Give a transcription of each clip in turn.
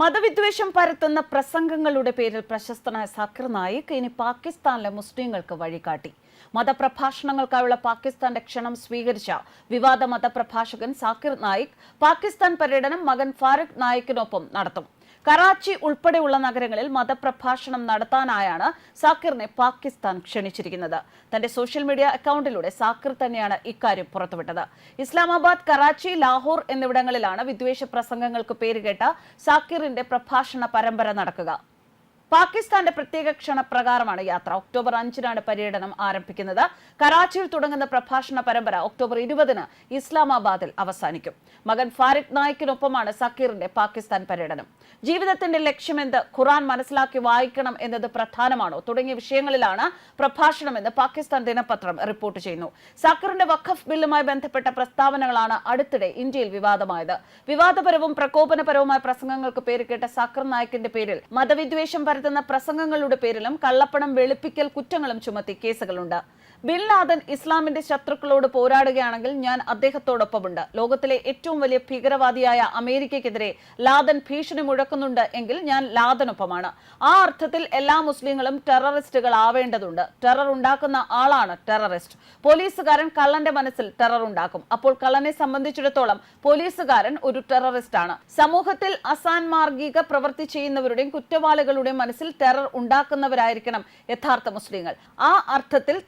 മതവിദ്വേഷം പരത്തുന്ന പ്രസംഗങ്ങളുടെ പേരിൽ പ്രശസ്തനായ സക്കർ നായിക് ഇനി പാകിസ്ഥാനിലെ മുസ്ലിങ്ങൾക്ക് വഴികാട്ടി. മതപ്രഭാഷണങ്ങൾക്കായുള്ള പാകിസ്ഥാന്റെ ക്ഷണം സ്വീകരിച്ച വിവാദ മതപ്രഭാഷകൻ സാക്കിർ നായിക് പാകിസ്ഥാൻ പര്യടനം മകൻ ഫാറൂഖ് നായിക്കിനൊപ്പം നടത്തും. കറാച്ചി ഉൾപ്പെടെയുള്ള നഗരങ്ങളിൽ മതപ്രഭാഷണം നടത്താനായാണ് സാക്കിറിനെ പാകിസ്ഥാൻ ക്ഷണിച്ചിരിക്കുന്നത്. തന്റെ സോഷ്യൽ മീഡിയ അക്കൗണ്ടിലൂടെ സാക്കിർ തന്നെയാണ് ഇക്കാര്യം പുറത്തുവിട്ടത്. ഇസ്ലാമാബാദ് കറാച്ചി ലാഹോർ എന്നിവിടങ്ങളിലാണ് വിദ്വേഷ പ്രസംഗങ്ങൾക്ക് പേരുകേട്ട സാക്കിറിന്റെ പ്രഭാഷണ പരമ്പര നടക്കുക. പാകിസ്ഥാന്റെ പ്രത്യേക ക്ഷണപ്രകാരമാണ് യാത്ര. ഒക്ടോബർ അഞ്ചിനാണ് പര്യടനം ആരംഭിക്കുന്നത്. കറാച്ചിയിൽ തുടങ്ങുന്ന പ്രഭാഷണ പരമ്പര ഒക്ടോബർ ഇരുപതിന് ഇസ്ലാമാബാദിൽ അവസാനിക്കും. മകൻ ഫാരിഖ് നായിക്കിനൊപ്പമാണ് സക്കീറിന്റെ പാകിസ്ഥാൻ പര്യടനം. ജീവിതത്തിന്റെ ലക്ഷ്യമെന്ത്? ഖുറാൻ മനസ്സിലാക്കി വായിക്കണം എന്നത് പ്രധാനമാണോ? തുടങ്ങിയ വിഷയങ്ങളിലാണ് പ്രഭാഷണമെന്ന് പാകിസ്ഥാൻ ദിനപത്രം റിപ്പോർട്ട് ചെയ്യുന്നു. സക്കീറിന്റെ വഖഫ് ബില്ലുമായി ബന്ധപ്പെട്ട പ്രസ്താവനകളാണ് അടുത്തിടെ ഇന്ത്യയിൽ വിവാദമായത്. വിവാദപരവും പ്രകോപനപരവുമായ പ്രസംഗങ്ങൾക്ക് പേരുകേട്ട സക്കർ നായിക്കിന്റെ പേരിൽ മതവിദ്വേഷം പരത്തുന്ന പ്രസംഗങ്ങളുടെ പേരിലും കള്ളപ്പണം വെളുപ്പിക്കൽ കുറ്റങ്ങളും ചുമത്തി കേസുകളുണ്ട് ബിൻ ലാദൻ ഇസ്ലാമിന്റെ ശത്രുക്കളോട് പോരാടുകയാണെങ്കിൽ ഞാൻ അദ്ദേഹത്തോടൊപ്പമുണ്ട്. ലോകത്തിലെ ഏറ്റവും വലിയ ഭീകരവാദിയായ അമേരിക്കയ്ക്കെതിരെ ലാദൻ ഭീഷണി മുഴക്കുന്നുണ്ട് എങ്കിൽ ഞാൻ ലാദനൊപ്പമാണ് ആ അർത്ഥത്തിൽ എല്ലാ മുസ്ലിങ്ങളും ടെററിസ്റ്റുകൾ ആവേണ്ടതുണ്ട്. ടെറർ ഉണ്ടാക്കുന്ന ആളാണ് ടെററിസ്റ്റ്. പോലീസുകാരൻ കള്ളന്റെ മനസ്സിൽ ടെറർ ഉണ്ടാക്കും. അപ്പോൾ കള്ളനെ സംബന്ധിച്ചിടത്തോളം പോലീസുകാരൻ ഒരു ടെററിസ്റ്റ് ആണ് സമൂഹത്തിൽ അസാൻമാർഗിക പ്രവൃത്തി ചെയ്യുന്നവരുടെയും കുറ്റവാളികളുടെയും മനസ്സിൽ ടെറർ ഉണ്ടാക്കുന്നവരായിരിക്കണം യഥാർത്ഥ മുസ്ലിങ്ങൾ. ആ അർത്ഥത്തിൽ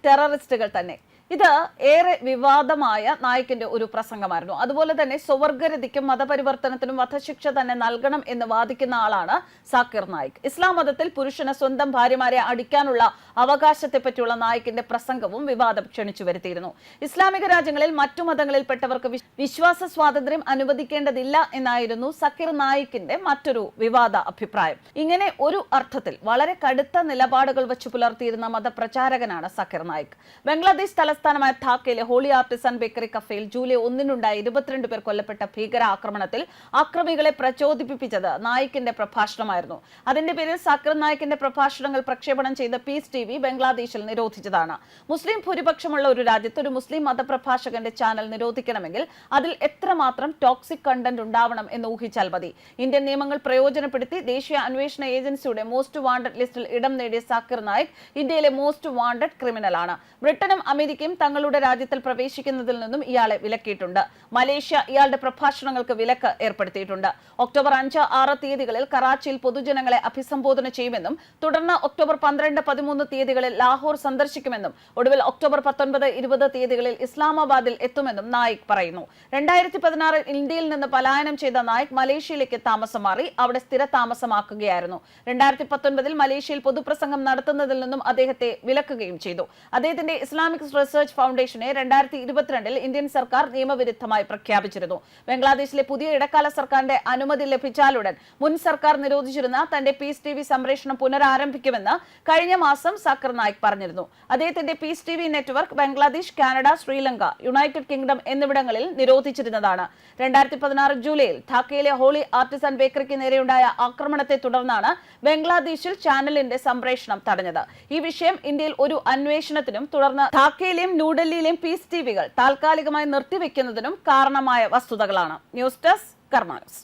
ടെററിസ്റ്റുകൾ തന്നെ. ഇത് ഏറെ വിവാദമായ നായകന്റെ ഒരു പ്രസംഗമായിരുന്നു. അതുപോലെ തന്നെ സ്വവർഗരതിക്കും മതപരിവർത്തനത്തിനും വധശിക്ഷ തന്നെ നൽകണം എന്ന് വാദിക്കുന്ന ആളാണ് സാക്കിർ നായിക്. ഇസ്ലാം മതത്തിൽ പുരുഷന് സ്വന്തം ഭാര്യമാരെ അടിക്കാനുള്ള അവകാശത്തെ പറ്റിയുള്ള നായിക്കിന്റെ പ്രസംഗവും വിവാദം ക്ഷണിച്ചു വരുത്തിയിരുന്നു. ഇസ്ലാമിക രാജ്യങ്ങളിൽ മറ്റു മതങ്ങളിൽപ്പെട്ടവർക്ക് വിശ്വാസ സ്വാതന്ത്ര്യം അനുവദിക്കേണ്ടതില്ല എന്നായിരുന്നു സക്കീർ നായിക്കിന്റെ മറ്റൊരു വിവാദ അഭിപ്രായം. ഇങ്ങനെ ഒരു അർത്ഥത്തിൽ വളരെ കടുത്ത നിലപാടുകൾ വെച്ച് പുലർത്തിയിരുന്ന മതപ്രചാരകനാണ് സക്കീർ നായിക്. ബംഗ്ലാദേശ് തലസ്ഥാനമായ ധാക്കയിലെ ഹോളി ആർട്ടിസൺ ബേക്കറി കഫേയിൽ ജൂലൈ ഒന്നിനുണ്ടായ ഇരുപത്തിരണ്ട് പേർ കൊല്ലപ്പെട്ട ഭീകരാക്രമണത്തിൽ അക്രമികളെ പ്രചോദിപ്പിച്ചത് നായിക്കിന്റെ പ്രഭാഷണമായിരുന്നു. അതിന്റെ പേരിൽ സക്കീർ നായിക്കിന്റെ പ്രഭാഷണങ്ങൾ പ്രക്ഷേപണം ചെയ്ത പീസ് ടി വി ബംഗ്ലാദേശിൽ നിരോധിച്ചതാണ്. മുസ്ലിം ഭൂരിപക്ഷമുള്ള ഒരു രാജ്യത്ത് ഒരു മുസ്ലിം മതപ്രഭാഷകന്റെ ചാനൽ നിരോധിക്കണമെങ്കിൽ അതിൽ എത്രമാത്രം ടോക്സിക് കണ്ടന്റ് ഉണ്ടാവണം എന്ന് ഊഹിച്ചാൽ മതി. ഇന്ത്യൻ നിയമങ്ങൾ പ്രയോജനപ്പെടുത്തി ദേശീയ അന്വേഷണ ഏജൻസിയുടെ മോസ്റ്റ് വാണ്ടഡ് ലിസ്റ്റിൽ ഇടം നേടിയ സാക്കിർ നായിക് ഇന്ത്യയിലെ മോസ്റ്റ് വാണ്ടഡ് ക്രിമിനലാണ് ബ്രിട്ടനും അമേരിക്കയും തങ്ങളുടെ രാജ്യത്തിൽ പ്രവേശിക്കുന്നതിൽ നിന്നും ഇയാളെ വിലക്കിയിട്ടുണ്ട്. മലേഷ്യ ഇയാളുടെ പ്രഭാഷണങ്ങൾക്ക് വിലക്ക് ഏർപ്പെടുത്തിയിട്ടുണ്ട്. ഒക്ടോബർ അഞ്ച് ആറ് തീയതികളിൽ കറാച്ചിയിൽ പൊതുജനങ്ങളെ അഭിസംബോധന ചെയ്യുമെന്നും തുടർന്ന് ഒക്ടോബർ പന്ത്രണ്ട് പതിമൂന്ന് തീയതികളിൽ ലാഹോർ സന്ദർശിക്കുമെന്നും ഒടുവിൽ ഒക്ടോബർ പത്തൊൻപത് ഇരുപത് തീയതികളിൽ ഇസ്ലാമാബാദിൽ എത്തുമെന്നും നായിക് പറയുന്നു. രണ്ടായിരത്തി പതിനാറിൽ ഇന്ത്യയിൽ നിന്ന് പലായനം ചെയ്ത നായിക് മലേഷ്യയിലേക്ക് താമസം മാറി അവിടെ സ്ഥിര താമസമാക്കുകയായിരുന്നു രണ്ടായിരത്തി പത്തൊൻപതിൽ മലേഷ്യയിൽ പൊതുപ്രസംഗം നടത്തുന്നതിൽ നിന്നും അദ്ദേഹത്തെ വിലക്കുകയും ചെയ്തു. അദ്ദേഹത്തിന്റെ ഇസ്ലാമിക് റിസർച്ച് ഫൗണ്ടേഷനെ രണ്ടായിരത്തി ഇരുപത്തിരണ്ടിൽ ഇന്ത്യൻ സർക്കാർ നിയമവിരുദ്ധമായി പ്രഖ്യാപിച്ചിരുന്നു. ബംഗ്ലാദേശിലെ പുതിയ ഇടക്കാല സർക്കാരിന്റെ അനുമതി ലഭിച്ചാലുടൻ മുൻ സർക്കാർ നിരോധിച്ചിരുന്ന തന്റെ പീസ് ടി വി സംപ്രേഷണം പുനരാരംഭിക്കുമെന്ന് കഴിഞ്ഞ മാസം സക്കർ നായിക് പറഞ്ഞിരുന്നു. അദ്ദേഹത്തിന്റെ Peace T V network Bangladesh Canada Sri Lanka United Kingdom എന്നിവിടങ്ങളിൽ നിരോധിച്ചിരുന്നതാണ്. രണ്ടായിരത്തി പതിനാറ് ജൂലൈയിൽ ധാക്കയിലെ ഹോളി ആർട്ടിസൺ ബേക്കറിക്ക് നേരെയുണ്ടായ ആക്രമണത്തെ തുടർന്നാണ് ബംഗ്ലാദേശിൽ ചാനലിന്റെ സംപ്രേഷണം തടഞ്ഞത്. ഈ വിഷയം ഇന്ത്യയിൽ ഒരു അന്വേഷണത്തിനും തുടർന്ന് ധാക്കയിലെയും ന്യൂഡൽഹിയിലെയും പീസ് ടി വികൾ താൽക്കാലികമായി നിർത്തിവെക്കുന്നതിനും കാരണമായ വസ്തുതകളാണ്. News desk കർമാനസ്